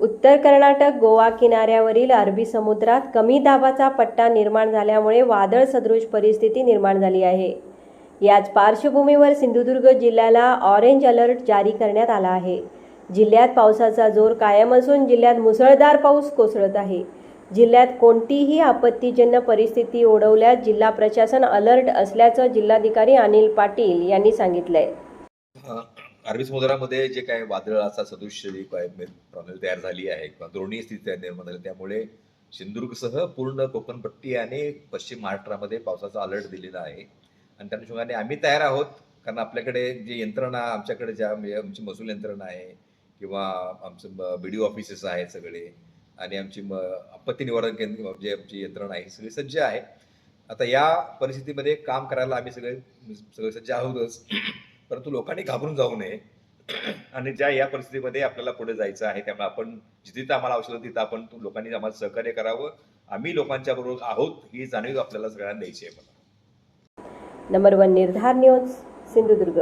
उत्तर कर्नाटक गोवा किनाऱ्यावरील अरबी समुद्रात कमी दाबाचा पट्टा निर्माण झाल्यामुळे वादळ सदृश परिस्थिती निर्माण झाली आहे. याच पार्श्वभूमीवर सिंधुदुर्ग जिल्ह्याला ऑरेंज अलर्ट जारी करण्यात आला आहे. जिल्ह्यात पावसाचा जोर कायम असून जिल्ह्यात मुसळधार पाऊस कोसळत आहे. जिल्ह्यात कोणतीही आपत्तीजन्य परिस्थिती ओढवल्यास जिल्हा प्रशासन अलर्ट असल्याचं जिल्हाधिकारी अनिल पाटील यांनी सांगितलंय. अरबी समुद्रामध्ये जे काय वादळाचा सदृश जी काय प्रणाली तयार झाली आहे किंवा द्रोणीय स्थिती निर्माण झाली त्यामुळे सिंधुदुर्गसह पूर्ण कोकणपट्टी आणि पश्चिम महाराष्ट्रामध्ये पावसाचा अलर्ट दिलेला आहे. आणि त्या अनुषंगाने आम्ही तयार आहोत कारण आपल्याकडे जे यंत्रणा आमच्याकडे ज्या म्हणजे आमची महसूल यंत्रणा आहे किंवा आमचं बी डी ऑफिसेस आहेत सगळे आणि आमची म आपत्ती निवारण केंद्र जे आमची यंत्रणा आहे ही सगळी सज्ज आहे. आता या परिस्थितीमध्ये काम करायला आम्ही सगळे सगळे सज्ज आहोतच. परंतु लोकांनी घाबरून जाऊ नये. आणि ज्या या परिस्थितीमध्ये आपल्याला पुढे जायचं आहे त्यामुळे आपण जिथे आम्हाला आवश्यक तिथं आपण लोकांनी आम्हाला सहकार्य करावं. आम्ही लोकांच्या बरोबर आहोत ही जाणीव आपल्याला सगळ्यांना द्यायची आहे मला. Number one Nirdhar news Sindhudurg